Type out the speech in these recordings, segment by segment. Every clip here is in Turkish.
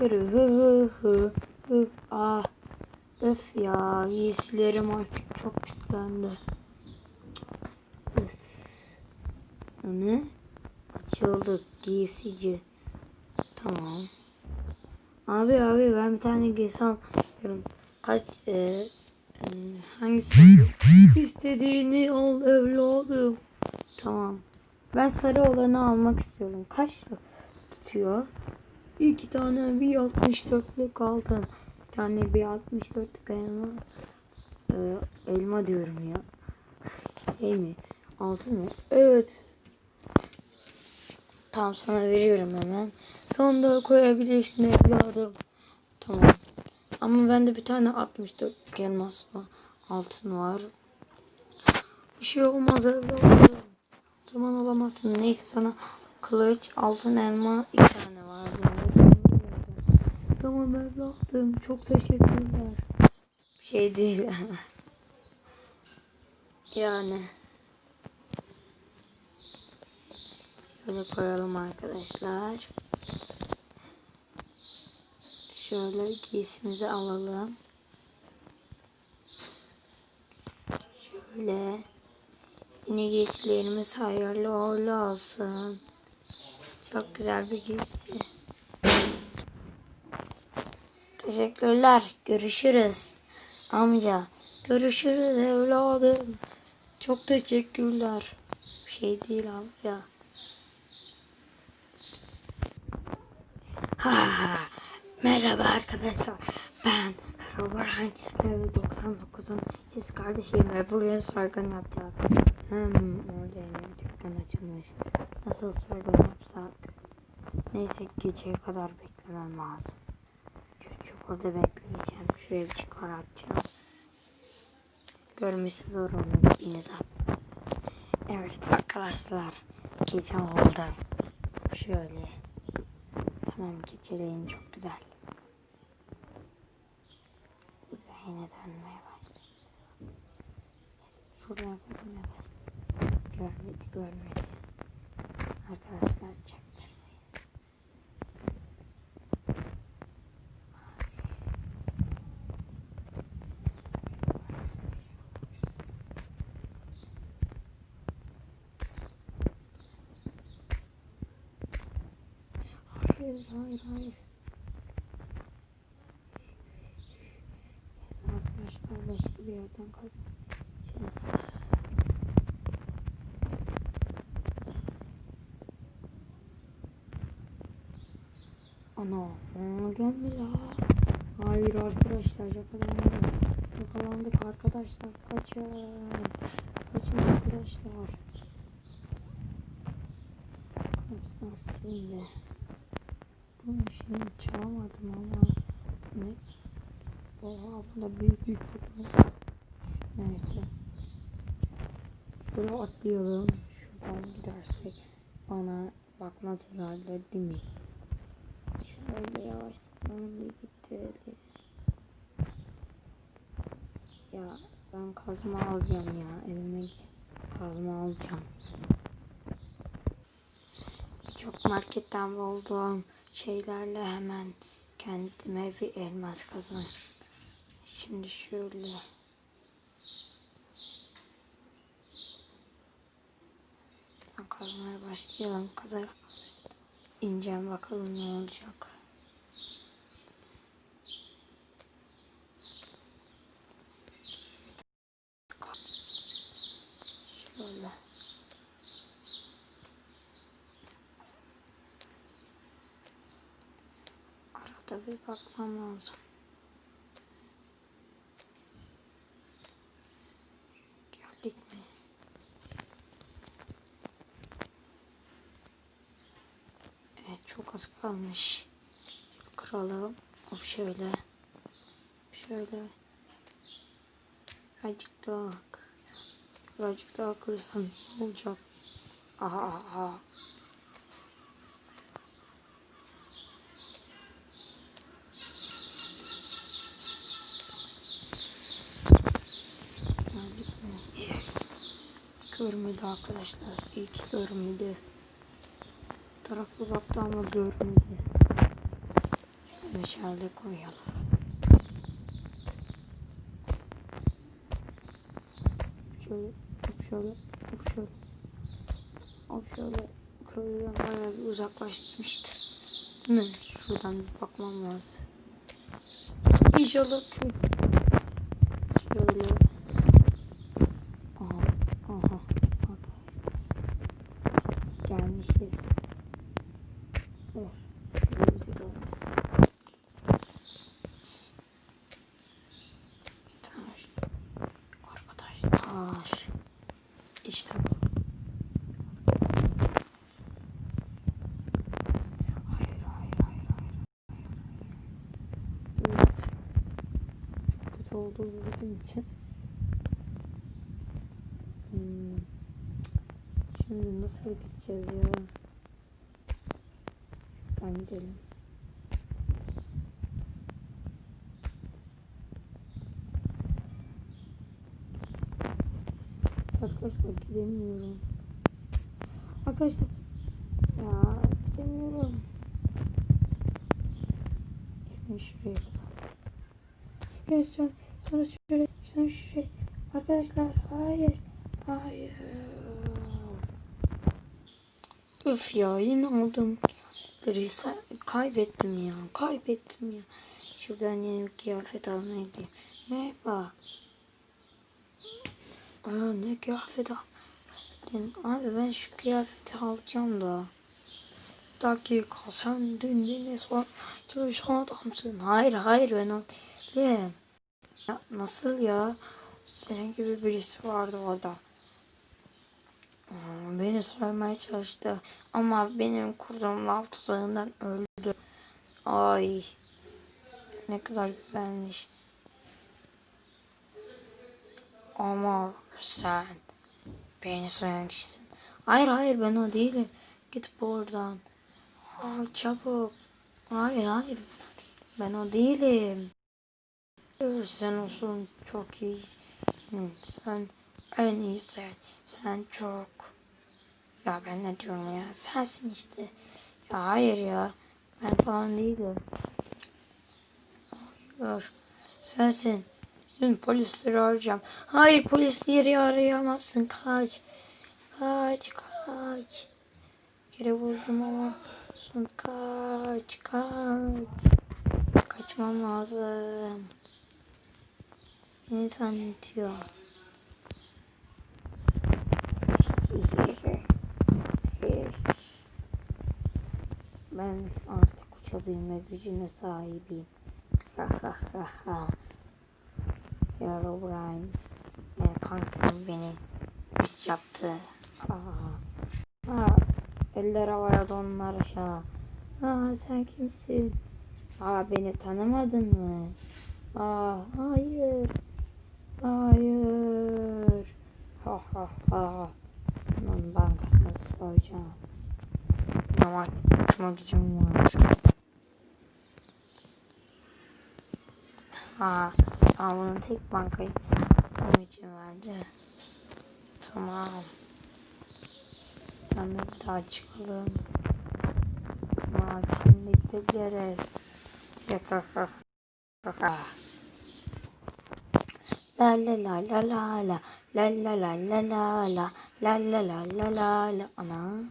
yukarı. Hı hı hı. Hı. Ah. Öf ya. Giysilerim artık çok pislendi. Öf. Ne? Açıldı. Giysici. Tamam. Abi abi ben bir tane giysi alıyorum. Kaç e, e, hangisi? İstediğini al evladım. Tamam. Ben sarı olanı almak istiyorum. Kaç tutuyor? İki tane bir 64'lük altın. Bir tane bir 64'lük elma. Ee, elma diyorum ya. Şey mi? Altın mı? Evet. Tamam sana veriyorum hemen. Sonunda koyabilirsin evladım. Tamam. Ama bende bir tane 64 elmas var. Altın var. Bir şey olmaz evladım. Zaman alamazsın. Neyse sana kılıç, altın elma iki tane var. Tamam evladım. Çok teşekkürler. Bir şey değil. yani. Şöyle koyalım arkadaşlar. Şöyle giysimizi alalım. Şöyle. Yine giysilerimiz hayırlı uğurlu olsun. Çok güzel bir giysi. Teşekkürler. Görüşürüz. Amca. Görüşürüz evladım. Çok teşekkürler. Bir şey değil amca. Ha, ha. Merhaba arkadaşlar. Ben Robert'ın 99'un his kardeşiyim ve bugün soygun yapacağız. Hmm, orada yeni dükkan açılmış. Nasıl soygun yapsak? Neyse geceye kadar beklemem lazım. Çok orada bekleyeceğim. Şuraya bir çıkartacağım. Görmesi zor olur. İnsan. Evet arkadaşlar. Gece oldu. Şöyle. Tamam geceleyin çok güzel. Yine dönmeye başladı. Şuradan görmeye başladı. Görmedi görmedi. Arkadaşlar çaktırmayın. Hayır hayır hayır. Arkadaşlar başka bir yerden kaçacağız. Ana, aa, gelme ya. Hayır arkadaşlar yakalandık. Yakalandık arkadaşlar. Kaçın. Kaçın arkadaşlar. Kaçın şimdi. Bunu şimdi çalamadım ama ne? Oha bunda büyük büyük kutu. Neyse. Şöyle atlayalım. Şuradan gidersek bana bakmaz herhalde değil mi? Şöyle bir gidelim. Ya ben kazma alacağım ya. Evime kazma alacağım. Çok marketten bulduğum şeylerle hemen kendime bir elmas kazan. Şimdi şöyle. Kazmaya başlayalım. Kazar ineceğim bakalım ne olacak. Şöyle. Bir bakmam lazım. Geldik mi? Evet çok az kalmış. Kıralım. Hop şöyle. Şöyle. Birazcık daha. Birazcık daha kırsam ne olacak? Aha aha. Geldik mi? Görmedi arkadaşlar. Ki görmedi. Taraflı baktı ama görmedi. meşale koyalım. Şöyle, şöyle, şöyle. Şöyle, köylüden bayağı bir uzaklaşmıştır. Değil mi? Şuradan bir bakmam lazım. İnşallah köy. Şöyle. Aha, aha. aha. Gelmişiz. Oh, şurayı bir görmez. Taş. Taş. İşte bu. Hayır, hayır, hayır, hayır. Evet. Çok kötü oldu bu bizim için. Hmm. Şimdi nasıl gideceğiz ya? Ben gidelim. Arkadaşlar gidemiyorum. Arkadaşlar ya gidemiyorum. Yakın şuraya. Şuraya sonra, şuraya sonra şuraya. Arkadaşlar hayır. Hayır. Üf ya yine aldım. Grisa kaybettim ya. Kaybettim ya. Şuradan yeni bir kıyafet almaya gideyim. Merhaba. Aa, ne kıyafet al. Abi ben şu kıyafeti alacağım da. Dakika sen dün beni sor çalışan adamsın. Hayır hayır ben değilim. Ya, nasıl ya? Senin gibi birisi vardı orada. Beni soymaya çalıştı. Ama benim kurduğum lav tuzağından öldü. Ay. Ne kadar güzelmiş. Ama sen beni soyan kişisin. Hayır hayır ben o değilim. Git buradan. Aa, çabuk. Hayır hayır. Ben o değilim. Sen olsun çok iyi. Sen en iyisin. Sen çok. Ya ben ne diyorum ya? Sensin işte. Ya hayır ya. Ben falan değilim. Hayır. Sensin. Dün polisleri arayacağım. Hayır polisleri arayamazsın. Kaç. Kaç kaç. Geri vurdum ama. Son kaç kaç. Kaçmam lazım. Beni zannediyor. Ben artık uçabilme gücüne sahibim. Ha ha ha ha. Ya O'Brien. Yani kankam beni yaptı. Aa. Ha, eller havaya donlar aşağı. Aa, sen kimsin? Aa, beni tanımadın mı? Aa, hayır. Hayır. Ha ha ha. Bunun bankasını soyacağım. Ama tutma gücüm var. Ha, ha bunun tek bankayı onun için verdi. Tamam. Hemen bir daha çıkalım. Tamam şimdi gidebiliriz. Yaka ha ha ha. La la la la la la la la la la la la la la la la la la ana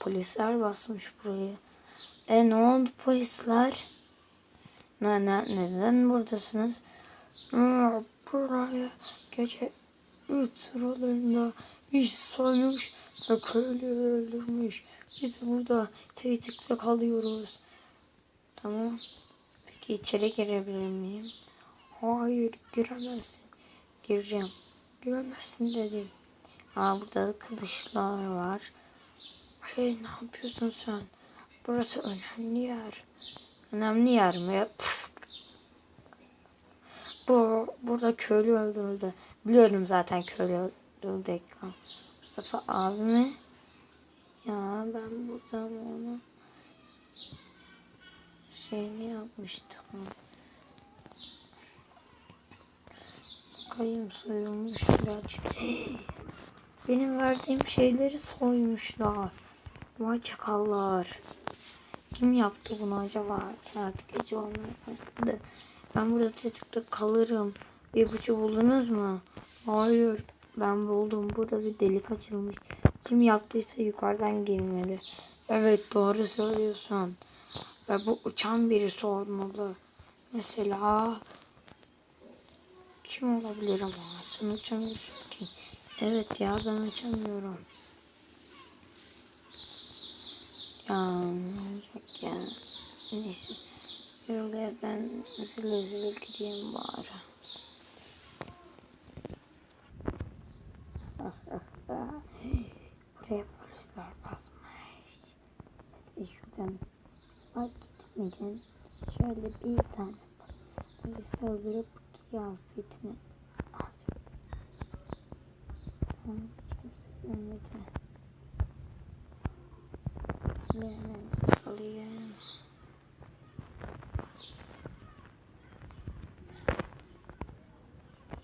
polisler basmış burayı e ne oldu polisler ne, ne neden buradasınız buraya gece üç sıralarında iş soymuş ve köylü öldürmüş biz burada tehditli kalıyoruz tamam peki içeri girebilir miyim Hayır giremezsin. Gireceğim. Giremezsin dedim. Aa burada da kılıçlar var. Hey ne yapıyorsun sen? Burası önemli yer. Önemli yer mi? Pf. Bu burada köylü öldürüldü. Biliyorum zaten köylü öldürüldü. Mustafa abi mi? Ya ben buradan onu şeyini yapmıştım. Kayım soyulmuş ilaç. Benim verdiğim şeyleri soymuşlar. Vay çakallar. Kim yaptı bunu acaba? Saat gece olmaya başladı. Ben burada tetikte kalırım. Bir ipucu buldunuz mu? Hayır. Ben buldum. Burada bir delik açılmış. Kim yaptıysa yukarıdan girmeli. Evet doğru söylüyorsun. Ve bu uçan birisi olmalı. Mesela kim olabilir ama sen uçamıyorsun ki. Evet ya ben uçamıyorum. Olacak ya. Neyse. Yoruldaya ben üzüle üzüle gideyim bari. Buraya polisler basmış. Hadi şuradan bak gitmeden şöyle bir tane polis öldürüp kıyafetini alacağım. Tamam kimse görmedi. Hemen alayım.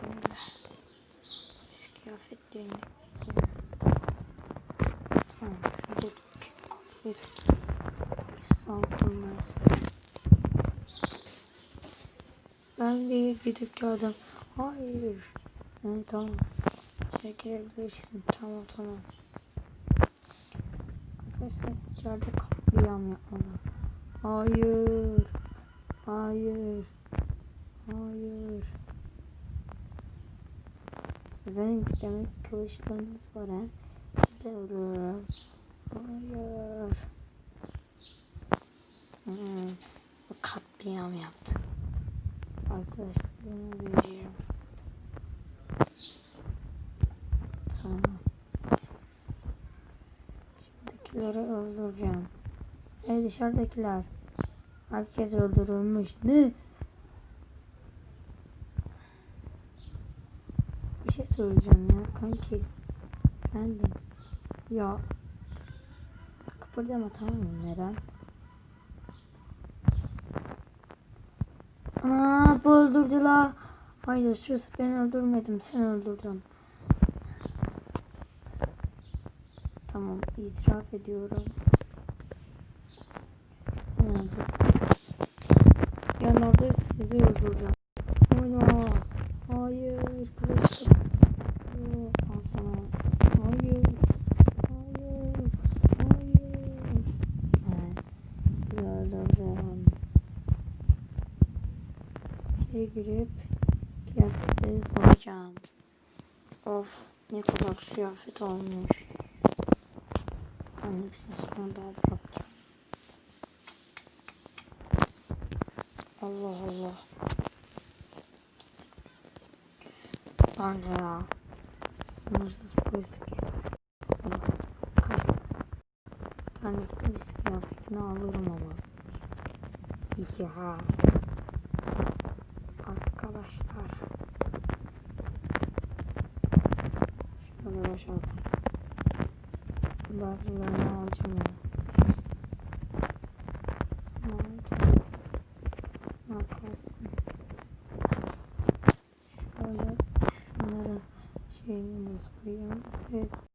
Şöyle. Biz kıyafetlerini giyelim. Tamam. Kıyafet. Sansınlar. Ben değil gidip geldim. Hayır. Evet, tamam. Sen girebilirsin. Tamam tamam. Arkadaşlar içeride katliam yapmalı. Hayır. Hayır. Hayır. Sizin demek kılıçlarınız var ha. Size ölürüm. Hayır. Hmm. Katliam yaptı. Arkadaşlar bunu vereceğim. Tamam. Şimdikileri öldüreceğim. Ey dışarıdakiler. Herkes öldürülmüş. Ne? Bir şey söyleyeceğim ya kanki. Efendim. Ya. Kıpırdama tamam mı? Neden? Ana bu öldürdü la. Hayır sus ben öldürmedim sen öldürdün. Tamam itiraf ediyorum. Ben öldürdüm. Yanlarda sizi öldüreceğim. Oyna. Hayır. Kılıç. Al sana. Hayır. Hayır. Hayır. Evet. İçeri girip kıyafetleri soracağım. Of ne kadar kıyafet olmuş. Ben hepsini sana daha bırakacağım. Allah Allah. Bence ya. Sınırsız polis Allah. Kaç tane polis kıyafetini alırım ama. Ya. Arkadaşlar. Şöyle başlayalım. Bazılarını